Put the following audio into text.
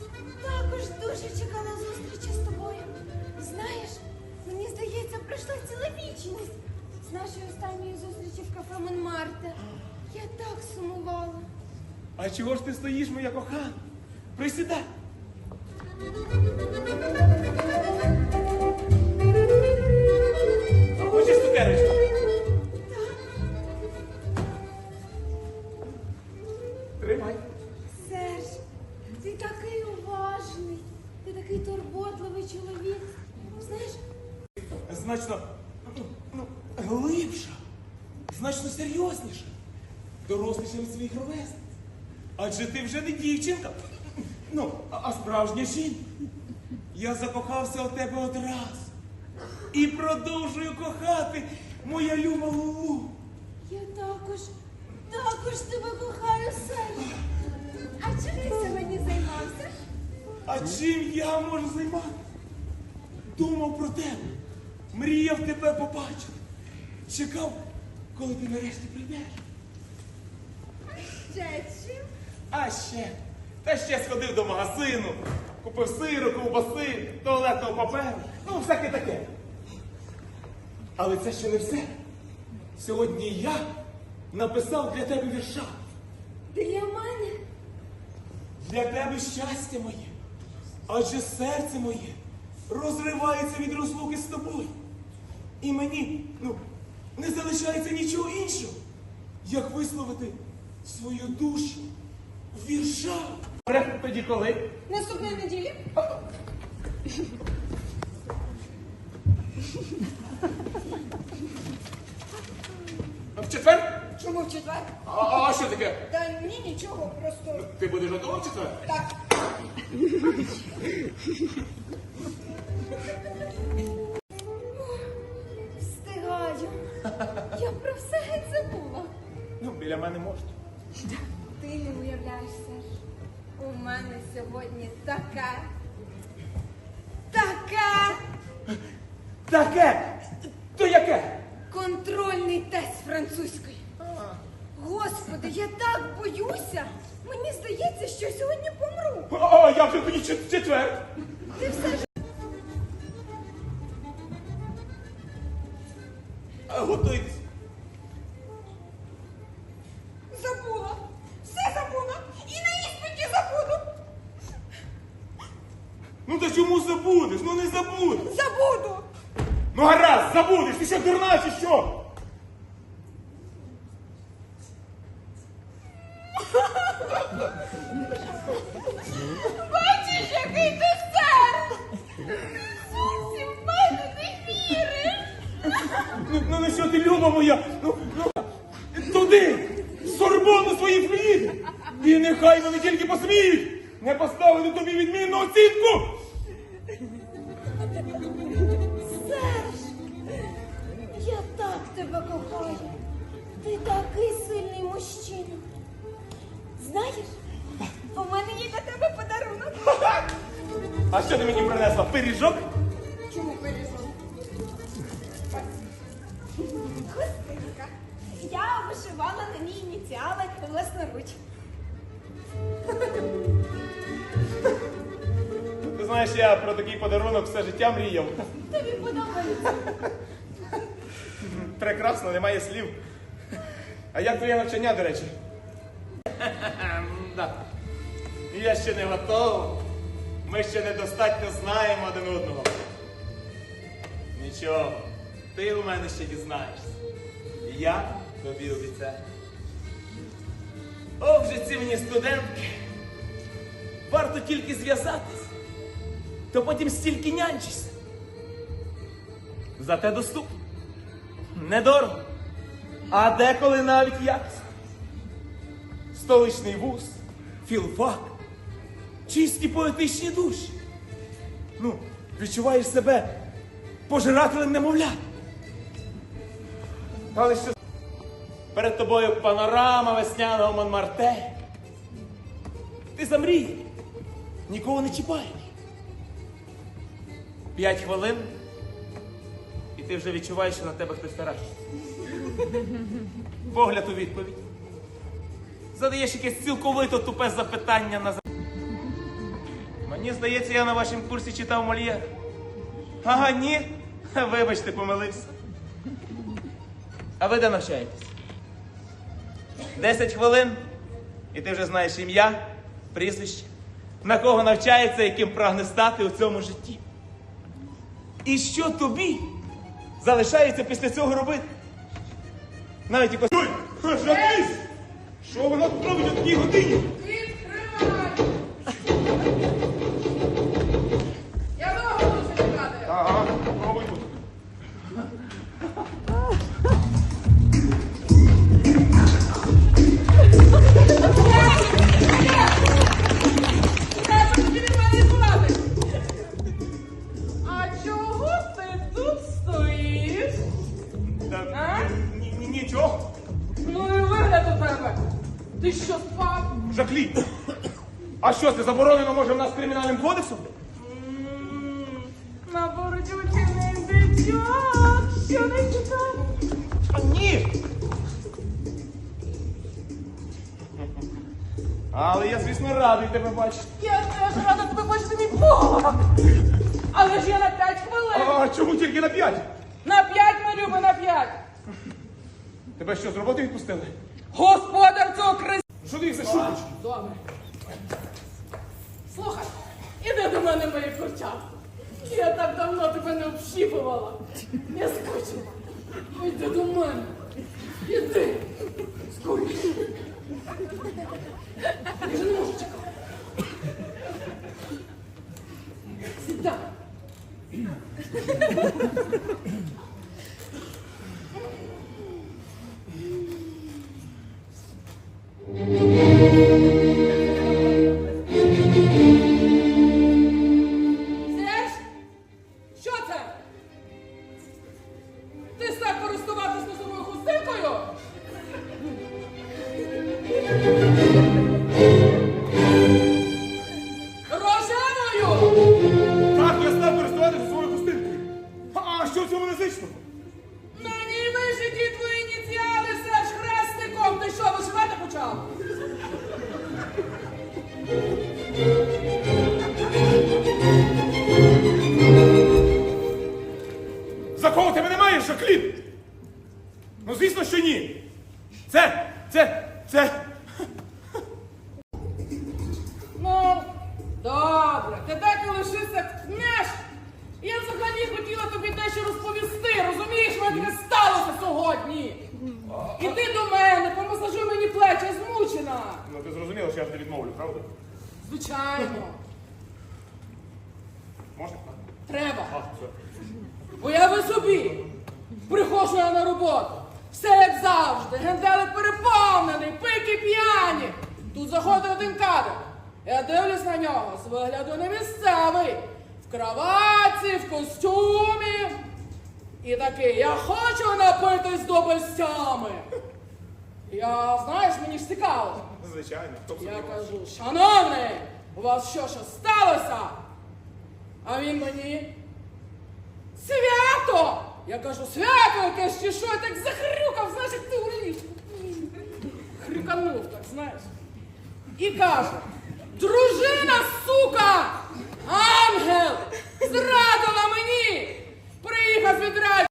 також, дуже чекала зустрічі з тобою. Знаєш, мені здається, пройшла ціла вічність з нашої останньої зустрічі в кафе Монмарте. Я так сумувала. А чого ж ти стоїш, моя кохана? Присідай. Значно ну, глибша, значно серйозніша, доросліша від своїх ровесниць. Адже ти вже не дівчинка, ну, а справжня жінка. Я закохався у тебе одразу. І продовжую кохати, моя люба Лулу. я також, також тебе кохаю, Серж. А чим ти сьогодні займався? А чим я можу займатися? Думав про тебе, мріяв тебе побачити. Чекав, коли ти нарешті прийдеш. Ще чим? А ще, та ще сходив до магазину, купив сиру, ковбаси, туалетного паперу, ну всяке таке. Але це ще не все. Сьогодні я написав для тебе вірша. Для мене? Для тебе щастя моє. Адже серце моє розривається від розлуки з тобою. І мені, ну, не залишається нічого іншого, як висловити свою душу в віршах. Тоді коли? Наступної неділі? В четвер? Чому в четвер? А, а що таке? Та ні, нічого, просто Ти будеш готова в четвер? так. Про все геть забула. Ну, біля мене можна. Ти не уявляєш, Серж. У мене сьогодні така. Така Таке! То яке? контрольний тест французької. Господи, я так боюся. Мені здається, що я сьогодні помру. А, я вже тоді чет- чому забудеш? Ну не забудеш. Забуду. Ну гаразд, забудеш. Ти що дурна чи що? Бачиш, який ти сер? Зовсім в мене не віриш. Ну, ну, ну що ти, люба моя? Ну, ну, туди, в Сорбону свої фліди. І нехай вони тільки посміють не поставити тобі відмінну оцінку. Серж, я так тебе кохаю. Ти такий сильний мужчина. Знаєш, у мене є для тебе подарунок. А що ти мені принесла? Пиріжок? Чому пиріжок? Хустинка. Я вишивала на ній ініціали власноруч. Знаєш, я про такий подарунок все життя мріяв. Тобі подобається. Прекрасно, немає слів. А як твоє навчання, до речі? Да. Я ще не готовий. Ми ще недостатньо знаємо один одного. Нічого, ти у мене ще дізнаєшся. І я тобі обіцяю. Ох же ці мені студентки. Варто тільки зв'язатись, то потім стільки нянчишся. Зате доступно. Недорого. А деколи навіть якісно. Столичний вуз, філфак, чисті поетичні душі. Ну, відчуваєш себе пожирателем немовлят. Але що Перед тобою панорама весняного Монмарте. Ти замрій. Нікого не чіпаєш. П'ять хвилин, і ти вже відчуваєш, що на тебе хтось таращить. Погляд у відповідь. Задаєш якесь цілковито тупе запитання на Мені здається, я на вашому курсі читав Мольєр. Ага, ні. Вибачте, помилився. А ви де навчаєтесь? Десять хвилин, і ти вже знаєш ім'я, прізвище, на кого навчається, яким прагне стати у цьому житті. І що тобі залишається після цього робити? Навіть якось. Що вона тут робить о такій годині? Тебе. Ти що спав? Жаклі. А що це заборонено може в нас кримінальним кодексом? На бородючий не дитяк. Що не читав? А ні. Але я, звісно, радий тебе бачити. Я теж рада тебе бачити, мій Бог. Але ж я на 5 хвилин. А чому тільки на п'ять? На 5, ми любимо, на 5. Тебе що, з роботи відпустили? Господар цього крис... Що ти їх за шутиш? Добре. Слухай, іди до мене, мої курчатки. Я так давно тебе не общіпувала. Я скучила. Іди до мене. Іди. Скоріше. Я вже не можу чекати. Сідай. Це. Ну, добре, ти так і лишився кнеш. Я взагалі хотіла тобі дещо розповісти, розумієш, таке сталося сьогодні. Іди до мене, помасажуй мені плечі, я змучена. Ну, ти зрозуміла, що я тобі відмовлю, правда? Звичайно, Можна? треба. А, все. Уяви собі, приходжу я на роботу. Все як завжди, генделик переповнений, пики п'яні. Тут заходить один кадр. Я дивлюсь на нього, з вигляду не місцевий. В кроватці, в костюмі. І такий, я хочу напитись до безтями. Я, знаєш, мені ж цікаво. Звичайно, хто б Я сумнівався. кажу, шановний, у вас що, що сталося? А він мені. Я кажу, святуйте якесь чи що, я так захрюкав, знаєш, як ти урлів. Хрюканув так, знаєш. І каже, дружина, сука, ангел, зрадила мені, приїхав відразу.